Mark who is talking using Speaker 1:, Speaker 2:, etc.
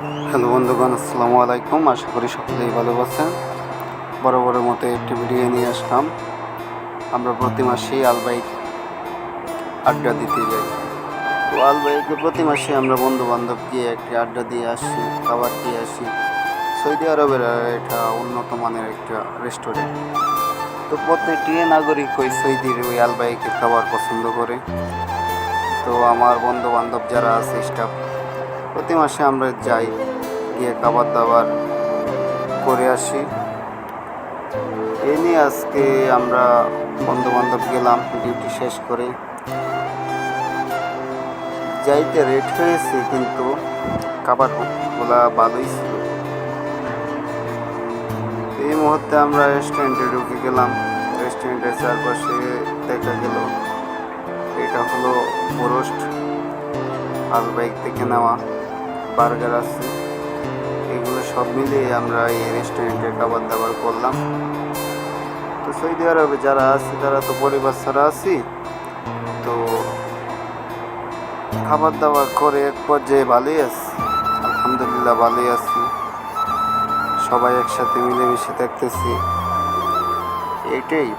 Speaker 1: Hello বন্ধুগণ, আসসালামু আলাইকুম। আশা করি সকলেই ভালো আছেন। বড় বড় মতো একটি ভিডিও নিয়ে আসলাম। আমরা প্রতি মাসেই আলবাইক আড্ডা দিতে যাই। তো আলবাইকে প্রতি মাসে আমরা বন্ধু বান্ধব গিয়ে একটি আড্ডা দিয়ে আসি, খাবার দিয়ে আসি। সৌদি আরবের এটা উন্নত মানের একটা রেস্টুরেন্ট। তো প্রত্যেকটি নাগরিক ওই সৌদির ওই আলবাইকে খাবার পছন্দ করে। তো আমার বন্ধু বান্ধব যারা আছে, স্টাফ প্রতি মাসে আমরা যাই, গিয়ে খাবার দাবার করে আসি। এই নিয়ে আজকে আমরা বন্ধু বান্ধব গেলাম, ডিউটি শেষ করে। যাইতে রেট হয়েছে, কিন্তু খাবার খাবারগুলা ভালোই ছিল। এই মুহূর্তে আমরা রেস্টুরেন্টে ঢুকে গেলাম। রেস্টুরেন্টের চারপাশে দেখা গেল, এটা হলো রোস্ট আলবাইক থেকে নেওয়া। বার্গার আছে। এগুলো সব মিলিয়ে আমরা এই রেস্টুরেন্টে খাবার দাবার করলাম। তো সৌদি আরবে যারা আছে, তারা তো পরিবার ছাড়া আছি। তো খাবার দাবার করে এক পর্যায়ে ভালোই আছি। আলহামদুলিল্লাহ ভালোই আছি। সবাই একসাথে মিলেমিশে থাকতেছি। এটাই।